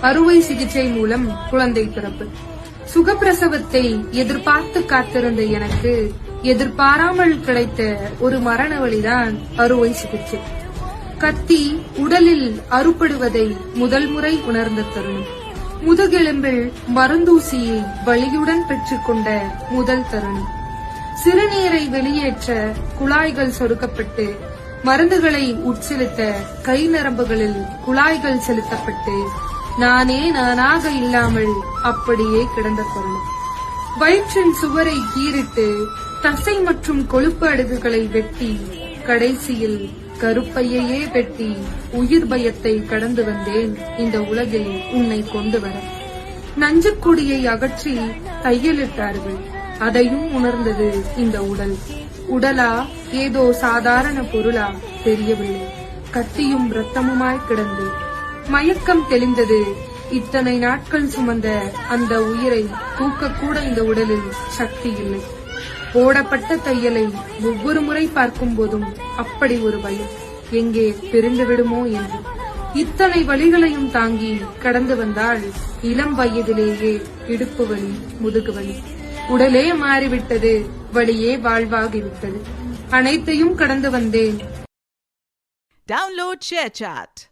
அறுவை சிகிச்சை மூலம் குழந்தை பிறப்பு. சுகப்பிரசவத்தை எதிர்பார்த்து காத்திருந்த எனக்கு எதிர்பாராமல் கிடைத்த ஒரு மரண வழிதான் அறுவை சிகிச்சை. கத்தி உடலில் அறுபடுவதை முதல் முறை உணர்ந்த தருணம். முதுகெலும்பில் மருந்தூசியை வலியுடன் பெற்றுக்கொண்ட முதல் தருணம். சிறுநீரை வெளியேற்ற குழாய்கள் சொருக்கப்பட்டு மருந்துகளை உட்செலுத்த கை நரம்புகளில் குழாய்கள் செலுத்தப்பட்டு நானே நானாக இல்லாமல் அப்படியே கிடந்த தருணம் வயிற்றின் சுவரை கீறிட்டு தசை மற்றும் கொழுப்பு அடுக்குகளை வெட்டி கடைசியில் கருப்பையையே வெட்டி உயிர் பயத்தை கடந்து வந்தேன். இந்த உலகில் உன்னை கொண்டு வர. நஞ்சுக்கொடியை அகற்றி தையலிட்டார்கள். அதையும் உணர்ந்தது இந்த உடல். உடலா ஏதோ சாதாரண பொருளா தெரியவில்லை. கத்தியும் ரத்தமுமாய் கிடந்து மயக்கம் தெளிந்தது. இத்தனை நாட்கள் சுமந்த அந்த உயிரை தூக்கக்கூட இந்த உடலில் சக்தி இல்லை. போடப்பட்ட தையலை ஒவ்வொரு முறை பார்க்கும் போதும் அப்படி ஒரு பயம் எங்கே பிரிந்து விடுமோ என்று. இத்தனை வழிகளையும் தாங்கி கடந்து வந்தால் இளம் வயதிலேயே இடுப்பு வலி முதுகு வலி. உடலே மாறிவிட்டது வழியே வாழ்வாகிவிட்டது. அனைத்தையும் கடந்து வந்தேன். Download chat